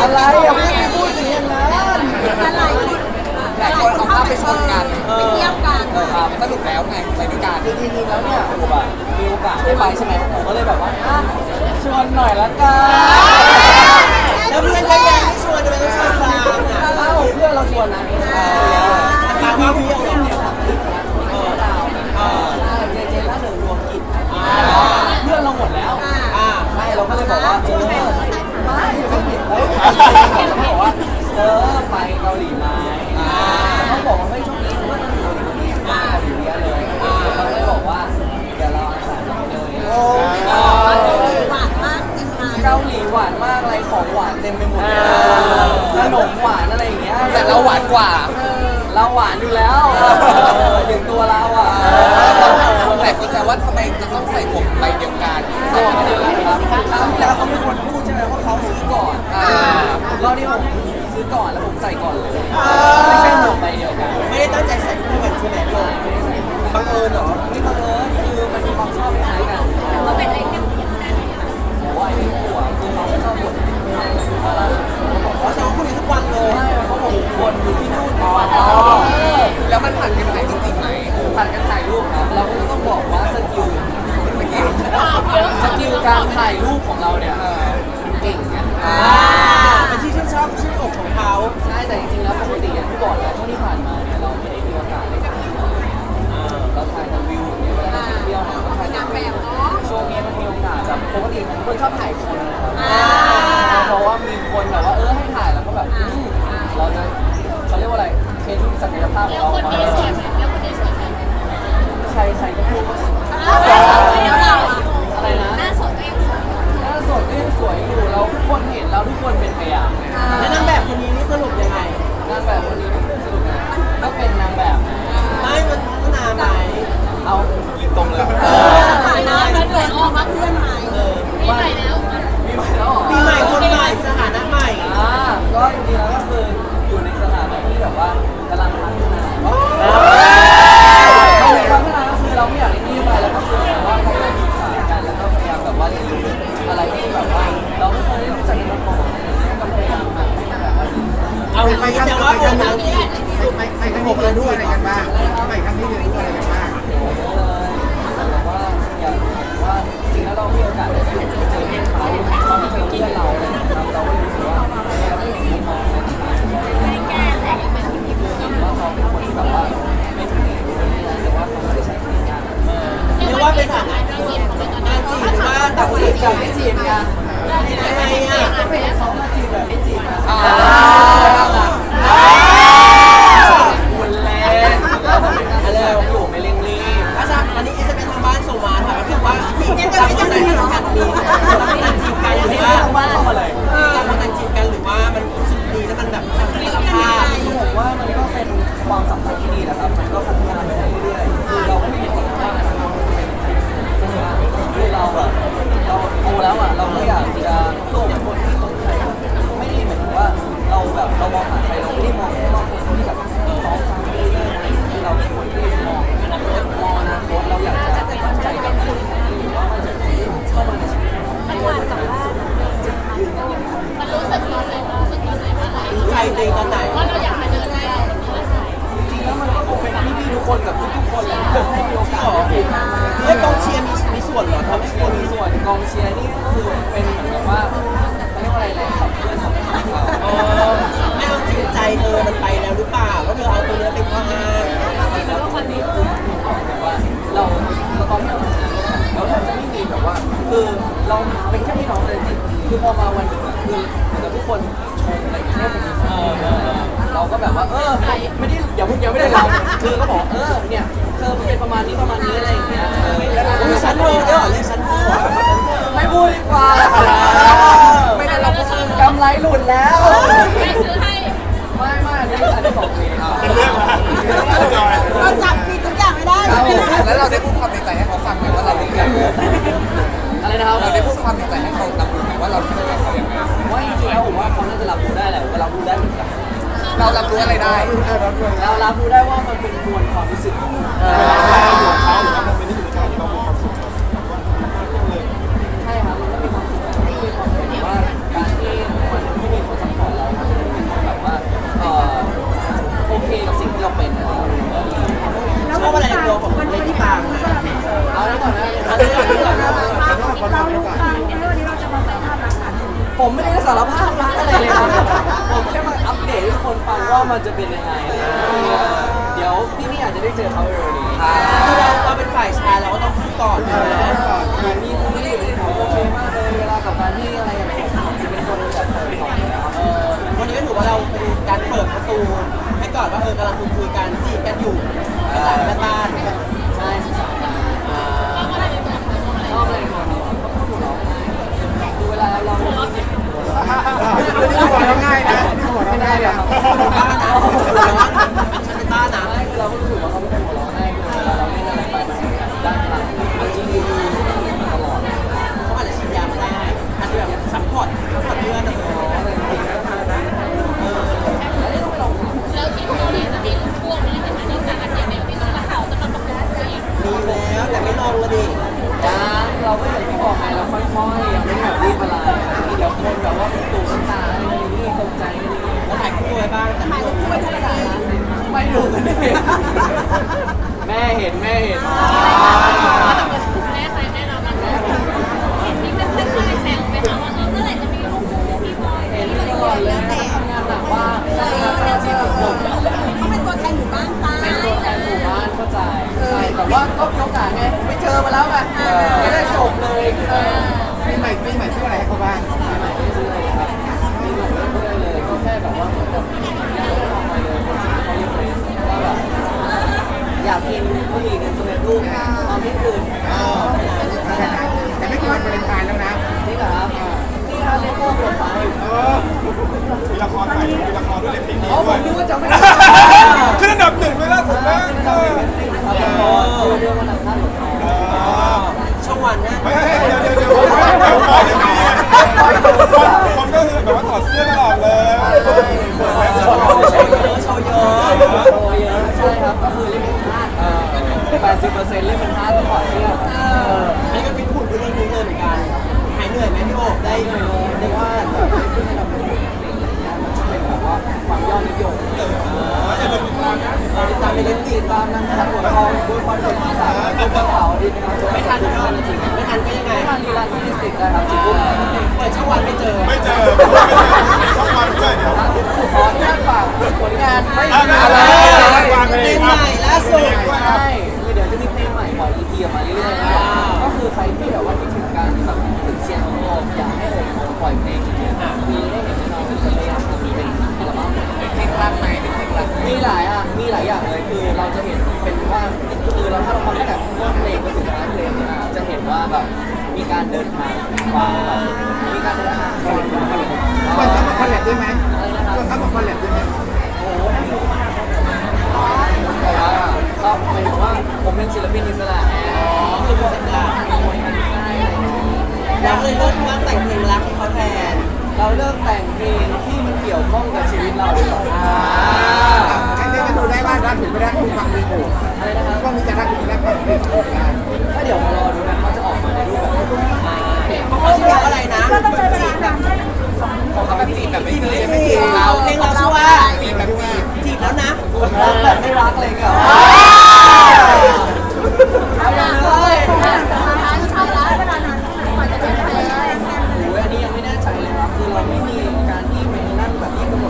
อะไรอย่าไม่พูดถึงอย่างนั้นอะไรลาคนหลายคนเอาภาพไปชนกันไปเที่ยมกันสรุปแล้วไงไปด้วยกันคือจริงๆแล้วเนี่ยผมอะมีโอกาสได้ไปใช่ไหมผมก็เลยแบบว่าชวนหน่อยละกันแล้วเพื่อนก็ยังไม่ชวนจะไปชวนเร 要换别人 ไปแล้วก็คือแบบว่าเขายามศึกษากันแล้วก็พยายามแบบว่าเรียนรู้อะไรที่แบบว่าเราไม่เคยได้รู้จักในมุมมองาก็พยายามนแบบว่าเอาไปครั้งว่าไปครั้งนี้ไปไปครั้งนี้เรียนรู้อะไรกันบ้างไปครั้งนี้เรียนรู้อะไรกันบ้างแบบว่าอย่างว่าจริงแล้วเราไมีโอกาสได้ แค่พี่น้องเลยจริคือพอมาวันนี้คือเหมือนกับทุกคนชมอะไรางเงี้ยเราก็แบบว่าเออไม่ได้อย่าพูดยังไม่ได้เราเธอก็บอกเออเนี่ยเธอเป็นประมาณนี้ประมาณนี้อะไรอย่างเงี้ยเออแล้วเง่ฉันเธอเยอะเลยฉันเธอไม่พูดดีกว่าไม่ได้เรากำไรหลุดแล้วใครซื้อให้ไม่ไม่อันนี้อันนี้ของเองเป็นเรื่องเราจับผิดทุกอย่างไม่ได้แล้วเราได้พูดความในใจให้เขาฟังไหมว่าเราเป็นใคง อะไรนะครับเราได้พูดความในใงให้เขารับรู้ไหมว่าเราคิดกับเขาอย่างไรว่าจริงๆแล้วผมว่าเขาน่าจะรับรู้ได้แหละผมก็รับรู้ได้เหมือนกันเรารับรู้อะไรได้เรารับรู้ได้ว่ามันเป็นมวลความรู้สึกของเขาหรือว่ามันเป็นที่อยู่ ผมไม่ได้สารภาพรักอะไรเลยนะผมแค่มาอัปเดตให้ทุกคนฟังว่ามันจะเป็นยังไงอะไรอย่างเงี้ยเดี๋ยวพี่ๆอาจจะได้เจอเขาเร็วๆนี้คือเราเราเป็นฝ่ายชายเราก็ต้องพูดก่อนอยู่แล้วผมมีคุยผมโอเคมากเลยเวลากับการที่อะไรอย่างเงี้ยเป็นคนแบบเปิดก่อนอยู่แล้วครับเออวันนี้ก็ถือว่าเราเป็นการเปิดประตูให้ก่อนว่าเออกำลังคุยคุยกันจีบกันอยู่ภาษาบ้าน หัวเราะไม่ได้ง่ายเลยนะครับบ้านะแต่ว่าฉันเป็นบ้านะไม่คือเราก็รู้สึกว่าเขาไม่เป็น ไม่รู้กันเองแม่เห็นแม่เห็นแม่ใครแม่เราบ้างแม่เห็นี่เป็นเป็นคนแซวไหมคะว่าเออเมื่อไหร่จะมีลูกคู่พี่บอยเห็นตลอดเลยนะทำงานหนักว่าใช่ครับเจ้าหน้าที่ทุกเขาเป็นตัวแทนหมู่บ้านตาเป็นตัวแทนหมู่บ้านเข้าใจใช่แต่ว่าก็มีโอกาสไงไปเจอมาแล้วไงไม่ได้จบเลยปีใหม่ปีใหม่ชื่ออะไรให้เขาบ้างไม่ได้ซื้อเลยครับมีหนุ่มเรื่อยเลยก็แค่แบบว่าเหมือนกับ อยากกินผู้หญิงกันสำเร็จรูปตอนที่คืน ติดตามนะครับหัวทองด้วยความเป็นที่สามเป็นกระเป๋าดีนะครับไม่ทันก็ก็จริงไม่ทันก็ยังไงไม่ทันดีลันที่ติดนะครับสิบปุ๊บเปิดช่องวันไม่เจอไม่เจอไม่เจอช่องวันด้วยเดี๋ยวขออนุญาตฝากผลงานไม่อะได้อะไร เดินทางมาแบบมีการเดินทางไปถึงไปควรทำมาคอลแลบด้วยไหมอะไรนะครับควรทำมาคอลแลบด้วยไหมโอ้โหน่าสนุกมากครับแต่ว่าก็หมายถึงว่าผมเป็นศิลปินอิสระคือผมเป็นการขโมยงานค่ายอะไรอยางนี้เราเลยเลิกว่าแต่งเพลงรักให้เขาแทน เราเริ่มแต่งเพลงที่มันเกี่ยวข้องกับชีวิตเราดีกว่าอันนี้จะดูได้ว่ารักหรือไม่รักคุณฟังดีโอ้อะไรนะครับก็มีจะรักหรือไม่รักฟังดีโอ้ได้ถ้าเดี๋ยวมารอดูนะเขาจะออกมาในรูปแบ เขาชื่ออะไรนะของเขาแบบจีบแบบไม่เคยเพลงเราเพลงเราชื่อว่าจีบแบบจีบจีบแล้วนะรักแบบไม่รักอะไรเงี้ยเอาอย่างเลยเข้าร้านเวลานั้นก่อนจะเป็นเพลงโอ้ยอันนี้ยังไม่แน่ใจเลยครับคือเราไม่มีการที่ไปนั่งแบบที่กำห